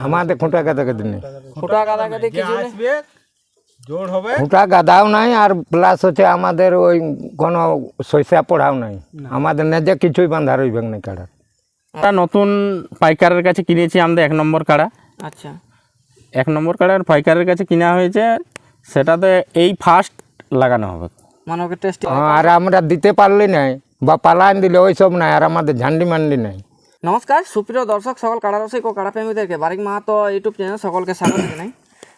আমাদের খুঁটা গাদা গাদি নেই ফুটা গাদা গাদি কিছু নেই আসবে জোর হবে খুঁটা গাদাও নাই আর প্লাস হচ্ছে আমাদের ওই কোনো শস্যা পড়াও নাই আমাদের নিজে কিছুই বাঁধা রইবে না কাড়ার আমরা নতুন পাইকারের কাছে কিনেছি আমাদের এক নম্বর কাড়া। আচ্ছা। এক নম্বর কাড়ার পাইকারের কাছে কিনা হয়েছে সেটাতে এই ফার্স্ট লাগানো হবে। মানে টেস্ট আর আমরা দিতে পারলি নাই বা পালান দিলে ওই সব নাই আর আমাদের ঝান্ডি মান্ডি নাই। নমস্কার, সুপ্রিয় দর্শক, সকল কাড়া রসিক ও কাড়া প্রেমীদেরকে বারিক মাহাতো ইউটিউব চ্যানেল সকলকে স্বাগত জানাই।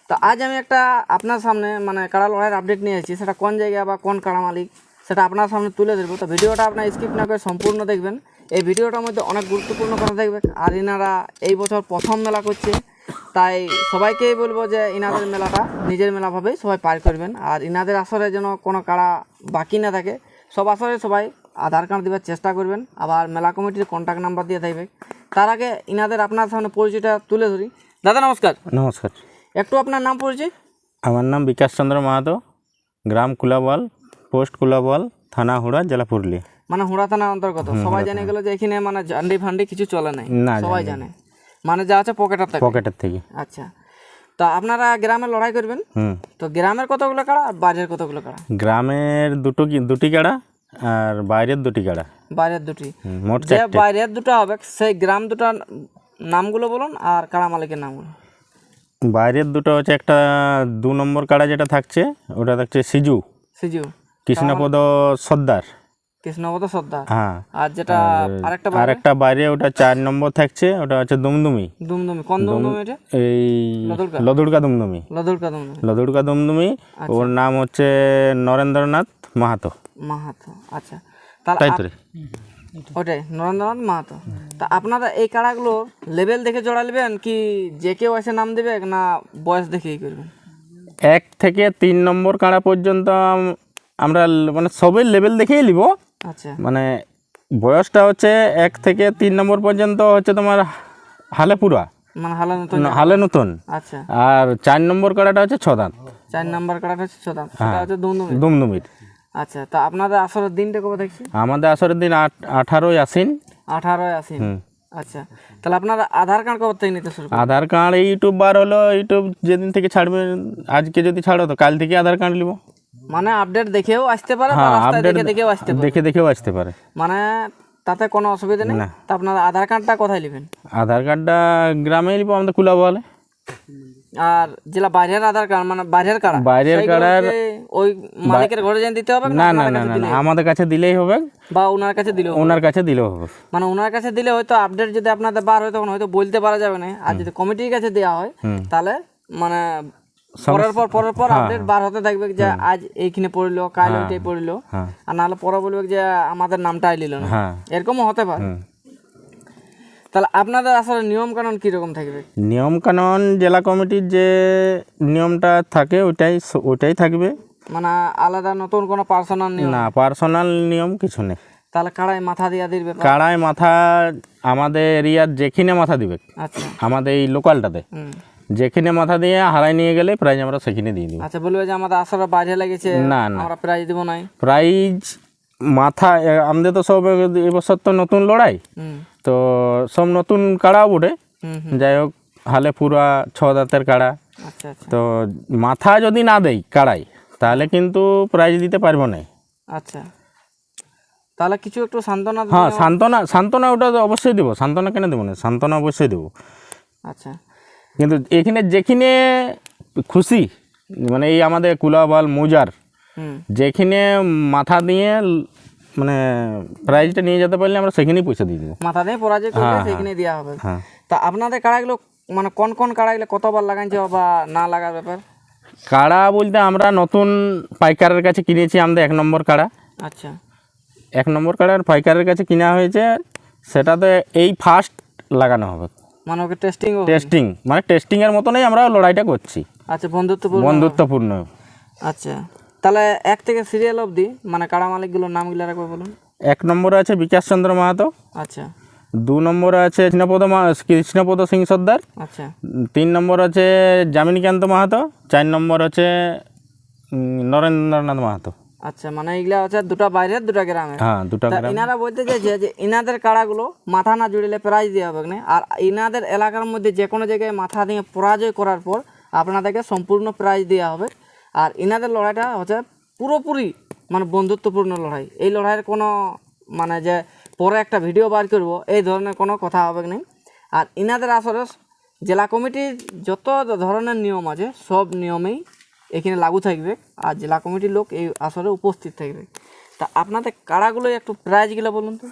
তো আজ আমি একটা আপনার সামনে মানে কাড়া লড়াইয়ের আপডেট নিয়ে এসেছি, সেটা কোন জায়গা বা কোন কাড়া মালিক সেটা আপনার সামনে তুলে ধরবো। তো ভিডিওটা আপনার স্কিপ না করে সম্পূর্ণ দেখবেন। এই ভিডিওটার মধ্যে অনেক গুরুত্বপূর্ণ কথা দেখবে আর ইনারা এই বছর প্রথম মেলা করছে, তাই সবাইকেই বলব যে ইনাদের মেলাটা নিজের মেলাভাবেই সবাই পার করবেন। আর ইনাদের আসরে যেন কোনো কাড়া বাকি না থাকে, সব আসরে সবাই আধার কার্ড দেওয়ার চেষ্টা করবেন আবার মেলা কমিটির কন্ট্যাক্ট নাম্বার দিয়ে থাকবে তার আগে ইনাদের আপনার সামনে পরিচয়টা তুলে ধরি। দাদা নমস্কার। নমস্কার। একটু আপনার নাম পরিচয়? আমার নাম বিকাশ চন্দ্র মাহাতো গ্রাম কুলাবল পোস্ট কুলাবল থানা হুড়া জেলা পুরুলিয়া। মানে হুড়া থানার অন্তর্গত। সবাই জানে গেল যে এখানে মানে জান্ডি ফান্ডি কিছু চলে নাই। না সবাই জানে। মানে যা আছে পকেটার থেকে। পকেটের থেকে। আচ্ছা। তা আপনারা গ্রামে লড়াই করবেন? তো গ্রামের কতগুলো কাড়া আর বাইরের কতগুলো কাড়া? গ্রামের দুটো কি দুটি কাড়া। আর বাইরের দুটি কাড়া বাইরের দুটি। মোট যে বাইরের দুটো হবে সেই গ্রাম দুটার নামগুলো বলুন আর কাড়া মালিকের নামগুলো। বাইরের দুটো হচ্ছে একটা দু নম্বর কাড়া যেটা থাকছে ওটা থাকছে সিজু। সিজু। কৃষ্ণপদ সর্দার। কৃষ্ণপদ সর্দার। হ্যাঁ। আর যেটা আরেকটা আর একটা বাইরে ওটা চার নম্বর থাকছে ওটা হচ্ছে দুমদুমি। দুমদুমি। কোন দুমদুমি এটা? এই লদুড়কা। লদুড়কা দুমদুমি। লদুরকা দুমদুমি। লদুড়কা দুমদুমি। ওর নাম হচ্ছে নরেন্দ্রনাথ মাহাতো। মাহাতো আচ্ছা। তাই তো ওটাই নরেন্দ্রনাথ মাহাতো। তা আপনারা এই কাড়াগুলো লেভেল দেখে জোড়া নেবেন কি যে কেউ এসে নাম দেবে না বয়স দেখেই করবেন? এক থেকে তিন নম্বর কাড়া পর্যন্ত আমরা মানে সবের লেভেল দেখেই নিব। আচ্ছা। মানে বয়সটা হচ্ছে এক থেকে তিন নম্বর পর্যন্ত হচ্ছে তোমার হালে পুরা মানে হালা নতুন হালে নতুন আচ্ছা। আর চার নম্বর কাড়াটা হচ্ছে ছদান চার নম্বর কাড়াটা হচ্ছে ছদাম হ্যাঁ। সেটা হচ্ছে দুমদুমি দুমদুমির। আচ্ছা তা আপনাদের আসরের দিনটা কবে দেখছি আমাদের আসরের দিন আঠারোই আসিন আঠারোই আসেন। আচ্ছা তাহলে আপনারা আধার কার্ড কবে থেকে নিতে শুরু আধার কার্ড ইউটিউব বার হলো ইউটিউব যেদিন থেকে ছাড়বে আজকে যদি ছাড়ো তো কাল থেকে আধার কার্ড নিব। মানে আপডেট দেখেও আসতে পারে হ্যাঁ আপডেট দেখে দেখেও আসতে পারে। দেখে দেখেও আসতে পারে। মানে তাতে কোনো অসুবিধা নেই? তা আপনার আধার কার্ডটা কোথায় নেবেন? আধার কার্ডটা গ্রামে নিব আমাদের কুলা বলে আর যেটা বাইরের আধার কার্ড মানে বাইরের কার্ড? বাইরের কার্ডের ওই মালিকের ঘরে যেন দিতে হবে না না না না আমাদের কাছে দিলেই হবে। বা ওনার কাছে দিলেও ওনার কাছে দিলেও হবে। মানে ওনার কাছে দিলে হয়তো আপডেট যদি আপনাদের বার হয় তখন হয়তো বলতে পারা যাবে না। আর যদি কমিটির কাছে দেওয়া হয় তাহলে মানে পরের পর পরের পর আপডেট বার হতে থাকবে যে আজ এইখানে পড়ল কাল ওইটাই পড়ল। হ্যাঁ। আর নাহলে পরে বলবে যে আমাদের নামটাই নিল না। হ্যাঁ। এরকমও হতে পারে। তাহলে আপনাদের আসলে নিয়ম কানুন কীরকম থাকবে? নিয়ম কানুন জেলা কমিটির যে নিয়মটা থাকে ওইটাই ওইটাই থাকবে। মানে আলাদা নতুন কোনো পার্সোনাল নিয়ম? না পার্সোনাল নিয়ম কিছু নেই। তাহলে কাড়াই মাথা দিয়া ব্যাপার কাড়ায় মাথা আমাদের এরিয়ার যেখানে মাথা দিবে আচ্ছা। আমাদের এই লোকালটাতে যেখানে মাথা দিয়ে হারাই নিয়ে গেলে প্রাইজ আমরা সেখানে দিয়ে দিব। আচ্ছা বলবে যে আমাদের আসলে বাইরে লেগেছে না না। আমরা প্রাইজ দিব নাই। প্রাইজ মাথা আমাদের তো সব এবছর তো নতুন লড়াই। তো সব নতুন কাড়া উঠে। যাই হোক হালে পুরা ছ দাঁতের কাড়া। আচ্ছা আচ্ছা। তো মাথা যদি না দেই কাড়াই তাহলে কিন্তু প্রাইজ দিতে পারব না। আচ্ছা। তাহলে কিছু একটু সান্ত্বনা হ্যাঁ সান্ত্বনা সান্ত্বনা ওটা তো অবশ্যই দেবো। সান্ত্বনা কেন দেবো না? সান্ত্বনা অবশ্যই দেবো। আচ্ছা। কিন্তু এখানে যেখানে খুশি মানে এই আমাদের কুলাবাল মৌজার যেখানে মাথা দিয়ে মানে প্রাইজটা নিয়ে যেতে পারলে আমরা সেখানেই পয়সা দিয়ে দেবো। মাথা দিয়ে পরাজয় করলে সেখানে দেওয়া হবে। হ্যাঁ। তা আপনাদের কাড়াগুলো মানে কোন কোন কাড়াগুলো কতবার লাগাইছে বা না লাগার ব্যাপার? কাড়া বলতে আমরা নতুন পাইকারের কাছে কিনেছি আমাদের এক নম্বর কাড়া। আচ্ছা। এক নম্বর কাড়ার পাইকারের কাছে কিনা হয়েছে সেটাতে এই ফার্স্ট লাগানো হবে। মানে ওকে টেস্টিং টেস্টিং মানে টেস্টিংয়ের মতনই আমরা লড়াইটা করছি। আচ্ছা বন্ধুত্বপূর্ণ। বন্ধুত্বপূর্ণ। আচ্ছা তাহলে এক থেকে সিরিয়াল অবধি মানে কাড়া মালিকগুলোর নামগুলো রাখবে বলুন। এক নম্বরে আছে বিকাশ চন্দ্র মাহাতো। আচ্ছা। দু নম্বরে আছে কৃষ্ণপদ কৃষ্ণপদ সিং সর্দার। আচ্ছা। তিন নম্বর আছে যামিনীকান্ত মাহাতো। চার নম্বর উম, নরেন্দ্রনাথ মাহাতো। আচ্ছা মানে এগুলা হচ্ছে দুটো বাইরের দুটা গ্রামে হ্যাঁ দুটা গ্রাম। ইনারা বলতে চাইছে যে ইনাদের কাড়াগুলো মাথা না জুড়িলে প্রাইজ দেওয়া হবে না আর ইনাদের এলাকার মধ্যে যে কোনো জায়গায় মাথা দিয়ে পরাজয় করার পর আপনাদেরকে সম্পূর্ণ প্রাইজ দেওয়া হবে। আর ইনাদের লড়াইটা হচ্ছে পুরোপুরি মানে বন্ধুত্বপূর্ণ লড়াই। এই লড়াইয়ের কোনো মানে যে পরে একটা ভিডিও বার করব এই ধরনের কোনো কথা হবে না আর ইনাদের আসলে জেলা কমিটির যত ধরনের নিয়ম আছে সব নিয়মেই এখানে লাগু থাকবে আর জেলা কমিটির লোক এই আসরে উপস্থিত থাকবে। তা আপনাদের কাড়াগুলো একটু প্রাইজগুলো বলুন তো।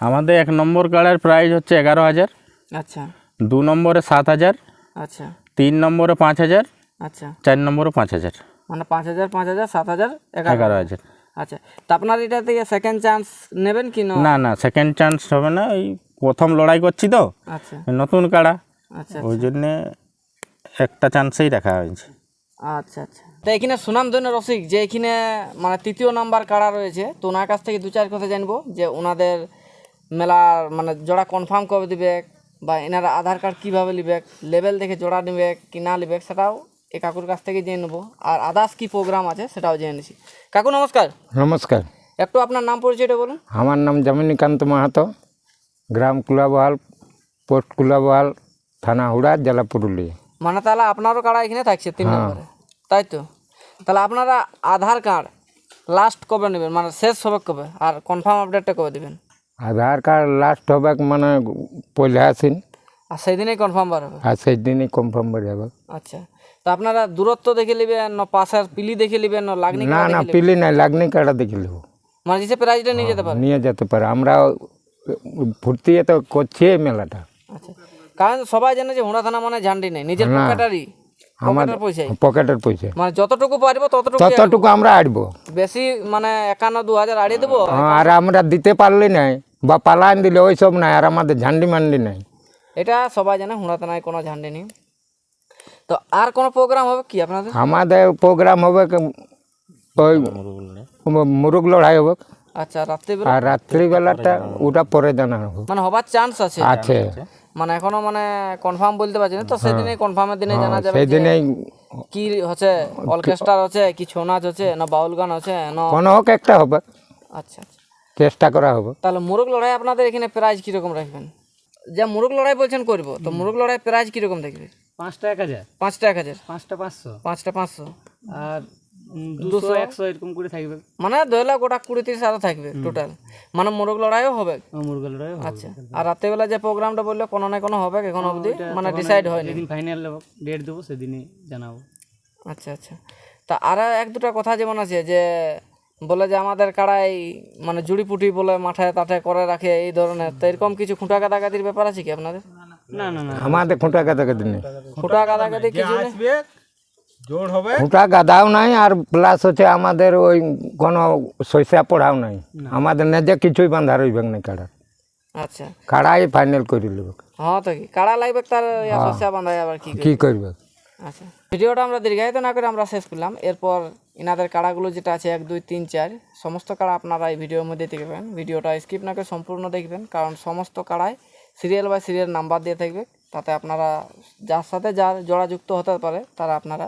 আমাদের এক নম্বর কাড়ার প্রাইজ হচ্ছে এগারো হাজার আচ্ছা। দু নম্বরে সাত হাজার আচ্ছা। তিন নম্বরে পাঁচ হাজার আচ্ছা। চার নম্বরে পাঁচ হাজার। মানে পাঁচ হাজার পাঁচ হাজার সাত হাজার এগারো। এগারো হাজার। আচ্ছা তা আপনার এটা থেকে সেকেন্ড চান্স নেবেন কি না? না না সেকেন্ড চান্স হবে না ওই প্রথম লড়াই করছি তো। আচ্ছা। নতুন কাড়া। আচ্ছা ওই জন্যে একটা চান্সেই রাখা হয়েছে। আচ্ছা আচ্ছা। তো এখানে সুনামধন্য রসিক যে এখানে মানে তৃতীয় নাম্বার কাড়া রয়েছে তো ওনার কাছ থেকে দু চার কথা জানব যে ওনাদের মেলার মানে জোড়া কনফার্ম কবে দিবে বা এনারা আধার কার্ড কীভাবে নিবে লেভেল দেখে জোড়া নেবে কি না নিবে সেটাও এই কাকুর কাছ থেকে জেনে নেব। আর আদার্স কী প্রোগ্রাম আছে সেটাও জেনে নিছি। কাকু নমস্কার। নমস্কার। একটু আপনার নাম পরিচয়টা বলুন। আমার নাম জামিনীকান্ত মাহাতো। গ্রাম কুলাবহাল পোস্ট কুলাবহাল থানা হুড়া জেলা পুরুলিয়া। মানে তাহলে আপনারও কাড়া এখানে থাকছে তিন নম্বরে। তাই তো? তাহলে আপনারা আধার কার্ড লাস্ট কবে নেবেন? মানে শেষ হবে কবে? আর কনফার্ম আপডেটটা কবে দেবেন? আধার কার্ড লাস্ট হবে মানে পয়লা আসিন আর সেই দিনেই কনফার্ম বার হবে? আর সেই দিনই কনফার্ম বেড়ে যাবে আচ্ছা। তা আপনারা দূরত্ব দেখে নেবেন না পাশের পিলি দেখে নেবেন না লাগনি না না পিলি নাই লাগনি কাটা দেখে নেব। মানে যে প্রাইজটা নিয়ে যেতে পারে নিয়ে যেতে পারে। আমরা ফুর্তি তো করছি এই মেলাটা। আচ্ছা। কারণ সবাই জানে যে হুড়া থানা মানে ঝান্ডি নেই। নিজের পকেটারই। পকেটের পয়সাই। পকেটের পয়সা। মানে যতটুকু পারব ততটুকু ততটুকু আমরা আটবো বেশি মানে একান্ন দু হাজার আড়িয়ে দেবো? আর আমরা দিতে পারলি নাই বা পালান দিলে ওই সব নাই আর আমাদের ঝান্ডি মান্ডি নাই। এটা সবাই জানে হুড়া থানায় কোনো ঝান্ডি নেই। তো আর কোনো প্রোগ্রাম হবে কি আপনাদের? আমাদের প্রোগ্রাম হবে ওই মুরুগ লড়াই হবে। আচ্ছা রাত্রিবেলা? আর রাত্রিবেলাটা ওটা পরে জানা হবে। মানে হবার চান্স আছে? আছে। মানে এখনও মানে কনফার্ম বলতে পারছি না তো সেদিনে কনফার্মের দিনে জানা যাবে দিনেই কি হচ্ছে অর্কেস্ট্রা হচ্ছে কি ছৌ নাচ হচ্ছে না বাউল গান হচ্ছে না কোনো হোক একটা হবে। আচ্ছা আচ্ছা। চেষ্টা করা হবে। তাহলে মুরগ লড়াই আপনাদের এখানে প্রাইজ কীরকম রাখবেন? যা মুরগ লড়াই বলছেন করব তো মুরগ লড়াই প্রাইজ কীরকম দেখবে পাঁচটা এক হাজার। পাঁচটা এক হাজার। পাঁচটা পাঁচশো। পাঁচটা পাঁচশো। আর দুশো একশো এরকম করে থাকবে। মানে ধরে লাখ গোটা কুড়ি তিরিশ আরও থাকবে টোটাল মানে মুরগ লড়াইও হবে। মুরগালরাই আচ্ছা আর রাত্রেবেলা যে প্রোগ্রামটা বলল কোনো না কোনো হবে এখন অবধি? মানে ডিসাইড হয়নি। যেদিন ফাইনাল ডেট দেবো সেদিনই জানাব। আচ্ছা আচ্ছা। তা আর এক দুটা কথা যেমন আছে যে বলে যে আমাদের কাড়াই মানে জুড়িপুটি বলে মাঠে তাঠে করে রাখে এই ধরনের। তো এরকম কিছু খুঁটা কাদাকাদির ব্যাপার আছে কি আপনাদের? না না না। আমাদের খুঁটা গাদা গাদি নেই। খুঁটা কাদাকাদি কিছু নেই? জোর হবে। খুঁটা গাদাও নাই আর প্লাস হচ্ছে আমাদের ওই কোনো শস্যা পড়াও নাই। আমাদের নিজে কিছুই বান্ধা রইবে না কাড়া। আচ্ছা। কাড়াই ফাইনাল করে নেবে হ্যাঁ তো কি? কাড়া লাগবে তার ইয়া শস্যা বাঁধায় আবার কি কি করবে? আচ্ছা। ভিডিওটা আমরা দীর্ঘায়িত না করে আমরা শেষ করলাম। এরপর এনাদের কাড়াগুলো যেটা আছে, এক, দুই, তিন, চার, সমস্ত কাড়া আপনারা এই ভিডিওর মধ্যে দেখবেন ভিডিওটা স্কিপ না করে সম্পূর্ণ দেখবেন, কারণ সমস্ত কাড়ায় সিরিয়াল বাই সিরিয়াল নাম্বার দিয়ে থাকবে। তাতে আপনারা যার সাথে যার জোড়াযুক্ত হতে পারে, তারা আপনারা